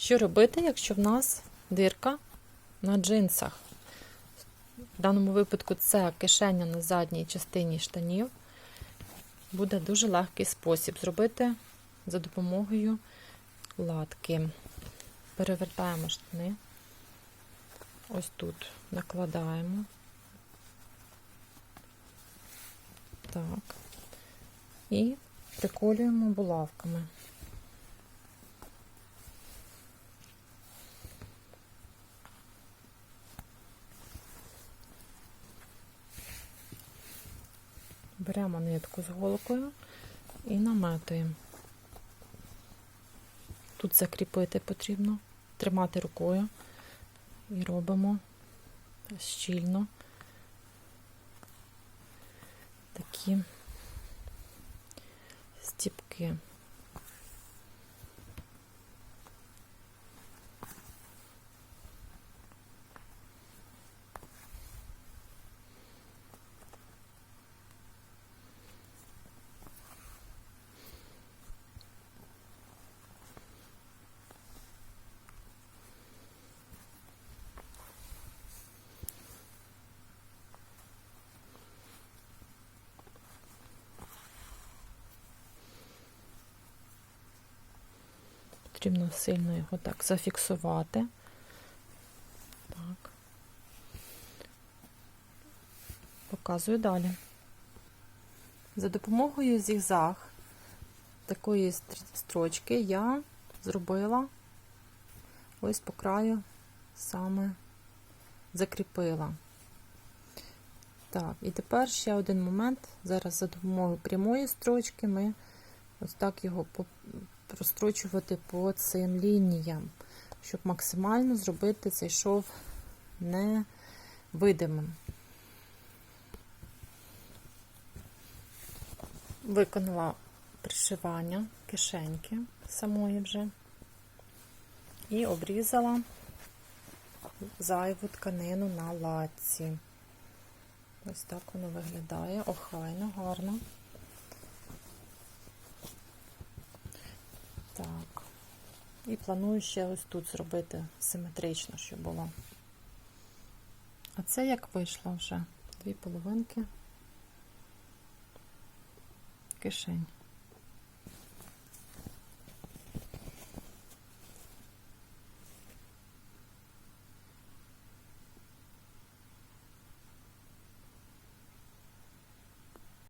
Що робити, якщо в нас дирка на джинсах? В даному випадку це кишеня на задній частині штанів. Буде дуже легкий спосіб зробити за допомогою латки. Перевертаємо штани. Ось тут накладаємо. Так. І приколюємо булавками. Беремо нитку з голкою і наметуємо. Тут закріпити потрібно, тримати рукою і робимо щільно такі стіпки. Потрібно сильно його так зафіксувати. Так. Показую далі. За допомогою зігзаг такої строчки я зробила ось по краю саме закріпила. Так, і тепер ще один момент. Зараз за допомогою прямої строчки ми ось так його прострочувати по цим лініям, щоб максимально зробити цей шов невидимим. Виконала пришивання кишеньки самої вже і обрізала зайву тканину на латці. Ось так воно виглядає, охайно, гарно. Так. І планую ще ось тут зробити симетрично, щоб було. А це як вийшло вже? Дві половинки кишень.